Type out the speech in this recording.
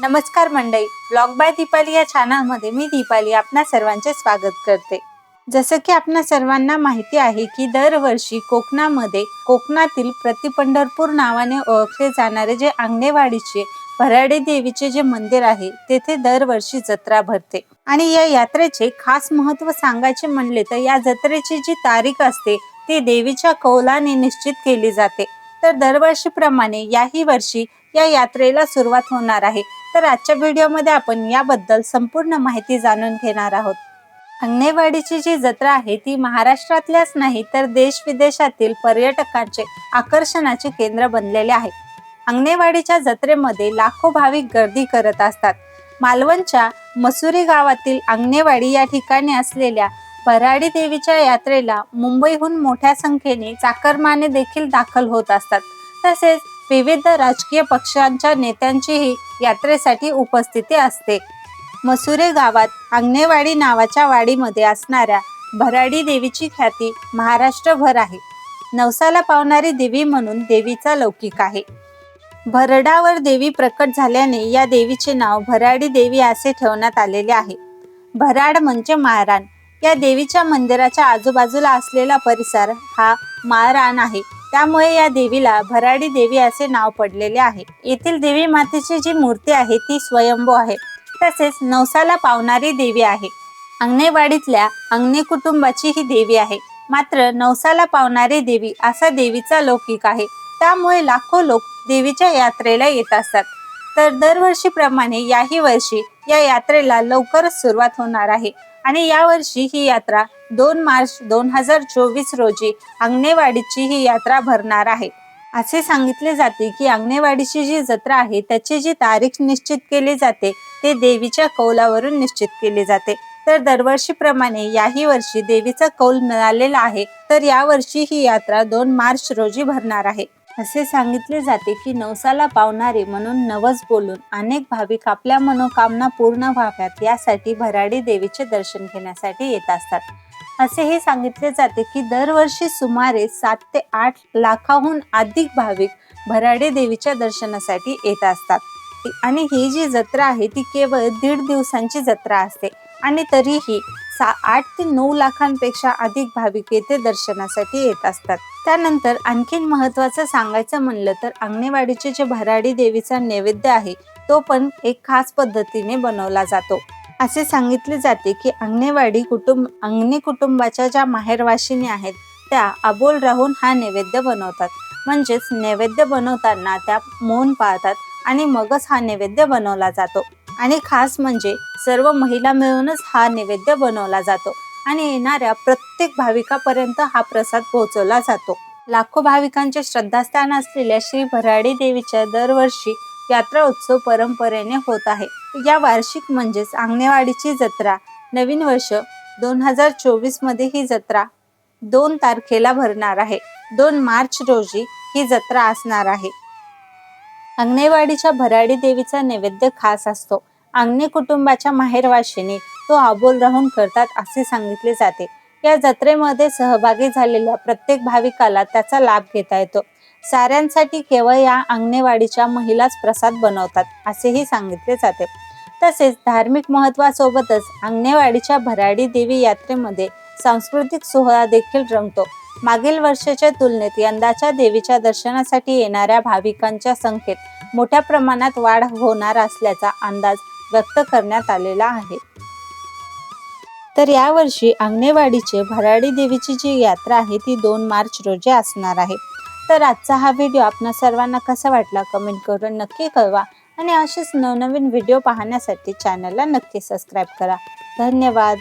नमस्कार मंडई blog bye Deepali या चॅनलमध्ये मी दीपाली आपणा सर्वांचे स्वागत करते. जसं की आपणा सर्वांना माहिती आहे की दरवर्षी कोकणामध्ये कोकणातील प्रतिपंढरपूर नावाने ओळखले जाणारे जे आंगणेवाडीचे भराडे देवीचे जे मंदिर आहे तेथे दरवर्षी जत्रा भरते. आणि या यात्रेचे खास महत्त्व सांगायचे म्हणले तर या जत्रेची जी तारीख असते ती देवीच्या कौलाने निश्चित केली जाते. तर दरवर्षीप्रमाणे याही वर्षी या यात्रेला सुरुवात होणार आहे. तर आजच्या व्हिडिओमध्ये आपण याबद्दल संपूर्ण माहिती जाणून घेणार आहोत. अंगणेवाडीची जी जत्रा आहे ती महाराष्ट्रातल्याच नाही तर देश विदेशातील पर्यटकांचे आकर्षणाचे केंद्र बनलेले आहे. अंगणेवाडीच्या जत्रेमध्ये लाखो भाविक गर्दी करत असतात. मालवणच्या मसुरी गावातील अंगणेवाडी या ठिकाणी असलेल्या भराडी देवीच्या यात्रेला मुंबईहून मोठ्या संख्येने चाकरमाने देखील दाखल होत असतात. तसेच विविध राजकीय पक्षांच्या नेत्यांचीही यात्रेसाठी उपस्थिती असते. मसुरे गावात अंगणेवाडी नावाच्या वाडीमध्ये असणाऱ्या भराडी देवीची ख्याती महाराष्ट्रभर आहे. नवसाला पावणारी देवी म्हणून देवीचा लौकिक आहे. भरडावर देवी प्रकट झाल्याने या देवीचे नाव भराडी देवी असे ठेवण्यात आलेले आहे. भराड म्हणजे महाराण. या देवीच्या मंदिराच्या आजूबाजूला असलेला परिसर हा माळरान आहे. त्यामुळे या देवीला भराडी देवी असे नाव पडलेले आहे. येथील देवी मातेची जी मूर्ती आहे ती स्वयंभू आहे. तसेच नवसाला पावणारी देवी आहे. अंगणेवाडीतल्या अंगणे कुटुंबाची ही देवी आहे. मात्र नवसाला पावणारी देवी असा देवीचा लौकिक आहे. त्यामुळे लाखो लोक देवीच्या यात्रेला येत असतात. तर दरवर्षीप्रमाणे याही वर्षी या यात्रेला लवकरच सुरुवात होणार आहे. आणि यावर्षी ही यात्रा दोन मार्च दोन हजार चोवीस रोजी अंगणेवाडीची ही यात्रा भरणार आहे. असे सांगितले जाते की अंगणेवाडीची जी जत्रा आहे त्याची जी तारीख निश्चित केली जाते ते देवीच्या कौलावरून निश्चित केले जाते. तर दरवर्षीप्रमाणे याही वर्षी देवीचा कौल मिळालेला आहे. तर यावर्षी ही यात्रा दोन मार्च रोजी भरणार आहे. असे सांगितले जाते की नवसाला पावणारे म्हणून नवस बोलून अनेक भाविक आपल्या मनोकामना पूर्ण व्हाव्यात यासाठी भराडी देवीचे दर्शन घेण्यासाठी येत असतात. असेही सांगितले जाते की दरवर्षी सुमारे सात ते आठ लाखाहून अधिक भाविक भराडे देवीच्या दर्शनासाठी येत असतात. आणि ही जी जत्रा आहे ती केवळ दीड दिवसांची जत्रा असते. आणि तरीही सा आठ ते नऊ लाखांपेक्षा अधिक भाविक येथे दर्शनासाठी येत असतात. त्यानंतर आणखीन महत्वाचं सांगायचं म्हणलं तर अंगणेवाडीचे जे भराडी देवीचा नैवेद्य आहे तो पण एक खास पद्धतीने बनवला जातो. असे सांगितले जाते की अंगणेवाडी कुटुंब अंगणे कुटुंबाच्या ज्या माहेरवाशिनी आहेत त्या अबोल राहून हा नैवेद्य बनवतात. म्हणजेच नैवेद्य बनवताना त्या मौन पाळतात आणि मगच हा नैवेद्य बनवला जातो. आणि खास म्हणजे सर्व महिला मिळूनच हा नैवेद्य बनवला जातो आणि येणाऱ्या प्रत्येक भाविकापर्यंत हा प्रसाद पोहोचवला जातो. लाखो भाविकांचे श्रद्धास्थान असलेल्या श्री भराडी देवीच्या दरवर्षी यात्रा उत्सव परंपरेने होत आहे. या वार्षिक म्हणजेच आंगणेवाडीची जत्रा नवीन वर्ष दोन हजार चोवीसमध्ये ही जत्रा दोन तारखेला भरणार आहे. दोन मार्च रोजी ही जत्रा असणार आहे. अंगणेवाडीच्या भराडी देवीचा नैवेद्य खास असतो. अंगणे कुटुंबाच्या माहेरवाशीने तो आबोल राहून करतात असे सांगितले जाते. या जत्रेमध्ये सहभागी झालेल्या प्रत्येक भाविकाला त्याचा लाभ घेता येतो. साऱ्यांसाठी केवळ या अंगणेवाडीच्या महिलाच प्रसाद बनवतात असेही सांगितले जाते. तसेच धार्मिक महत्वासोबतच अंगणेवाडीच्या भराडी देवी यात्रेमध्ये सांस्कृतिक सोहळा देखील रंगतो. मागील वर्षाच्या तुलनेत यंदाच्या देवीच्या दर्शनासाठी येणाऱ्या भाविकांच्या संख्येत मोठ्या प्रमाणात वाढ होणार असल्याचा अंदाज व्यक्त करण्यात आलेला आहे. तर यावर्षी अंगणेवाडीचे भराडी देवीची जी यात्रा आहे ती दोन मार्च रोजी असणार आहे. तर आजचा हा व्हिडिओ आपणा सर्वांना कसा वाटला कमेंट करून नक्की कळवा आणि असेच नवनवीन व्हिडिओ पाहण्यासाठी चॅनलला नक्की सबस्क्राईब करा. धन्यवाद.